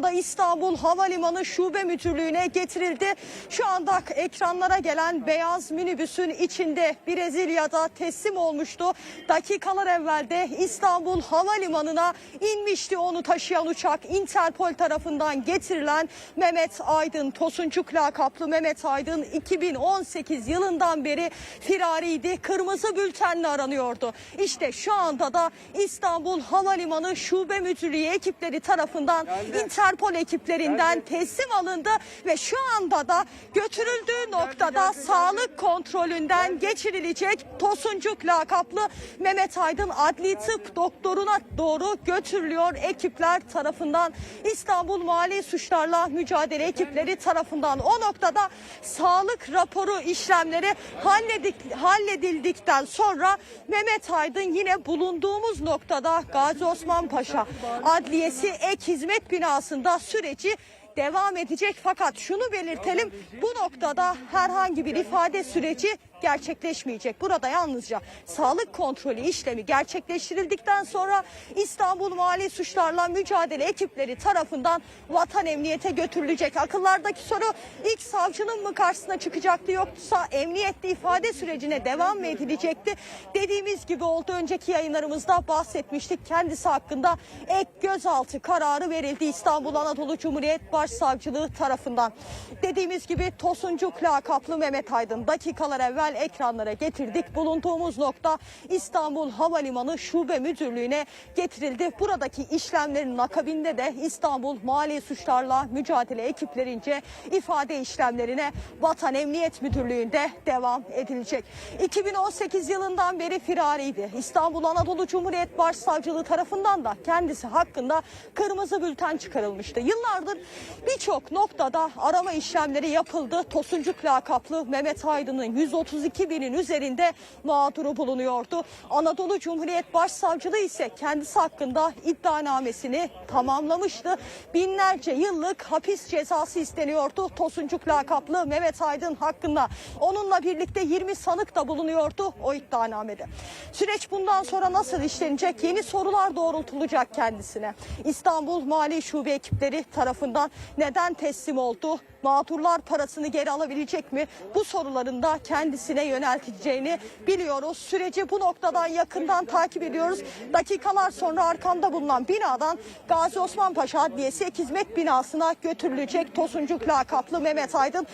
anda İstanbul Havalimanı Şube Müdürlüğü'ne getirildi. Şu anda ekranlara gelen beyaz minibüsün içinde Brezilya'da teslim olmuştu. Dakikalar evvel de İstanbul Havalimanı'na inmişti onu taşıyan uçak. Interpol tarafından getirilen Mehmet Aydın, Tosuncuk lakaplı Mehmet Aydın 2018 yılından beri firariydi. Kırmızı bültenle aranıyordu. İşte şu anda da İstanbul Havalimanı Şube Müdürlüğü ekipleri tarafından Interpol ekiplerinden teslim alındı ve şu anda da götürüldüğü noktada sağlık kontrolünden geçirilecek Tosuncuk lakaplı Mehmet Aydın adli tıp doktoruna doğru götürülüyor. Ekipler tarafından İstanbul Mali Suçlarla Mücadele ekipleri tarafından. O noktada sağlık raporu işlemleri halledik, halledildikten sonra Mehmet Aydın yine bulunduğumuz noktada Gazi Osman Paşa Adliyesi ek hizmet binasında süreci devam edecek. Fakat şunu belirtelim bu noktada herhangi bir ifade süreci gerçekleşmeyecek. Burada yalnızca sağlık kontrolü işlemi gerçekleştirildikten sonra İstanbul Mali Suçlarla Mücadele ekipleri tarafından vatan emniyete götürülecek. Akıllardaki soru ilk savcının mı karşısına çıkacaktı yoksa emniyette ifade sürecine devam mı edilecekti? Dediğimiz gibi oldu önceki yayınlarımızda bahsetmiştik. Kendisi hakkında ek gözaltı kararı verildi İstanbul Anadolu Cumhuriyet Başsavcılığı tarafından. Dediğimiz gibi Tosuncuk lakaplı Mehmet Aydın dakikalar evvel ekranlara getirdik. Bulunduğumuz nokta İstanbul Havalimanı Şube Müdürlüğü'ne getirildi. Buradaki işlemlerin akabinde de İstanbul Mali Suçlarla Mücadele ekiplerince ifade işlemlerine Vatan Emniyet Müdürlüğü'nde devam edilecek. 2018 yılından beri firariydi. İstanbul Anadolu Cumhuriyet Başsavcılığı tarafından da kendisi hakkında kırmızı bülten çıkarılmıştı. Yıllardır birçok noktada arama işlemleri yapıldı. Tosuncuk lakaplı Mehmet Aydın'ın 132 binin üzerinde mağduru bulunuyordu. Anadolu Cumhuriyet Başsavcılığı ise kendisi hakkında iddianamesini tamamlamıştı. Binlerce yıllık hapis cezası isteniyordu Tosuncuk lakaplı Mehmet Aydın hakkında. Onunla birlikte 20 sanık da bulunuyordu o iddianamede. Süreç bundan sonra nasıl işlenecek? Yeni sorular doğrultulacak kendisine. İstanbul Mali Şube ekipleri tarafından neden teslim oldu? Mağdurlar parasını geri alabilecek mi? Bu soruların da kendisine yönelteceğini biliyoruz. Süreci bu noktadan yakından takip ediyoruz. Dakikalar sonra arkamda bulunan binadan Gazi Osman Paşa Adliyesi Hizmet binasına götürülecek Tosuncuk lakaplı Mehmet Aydın.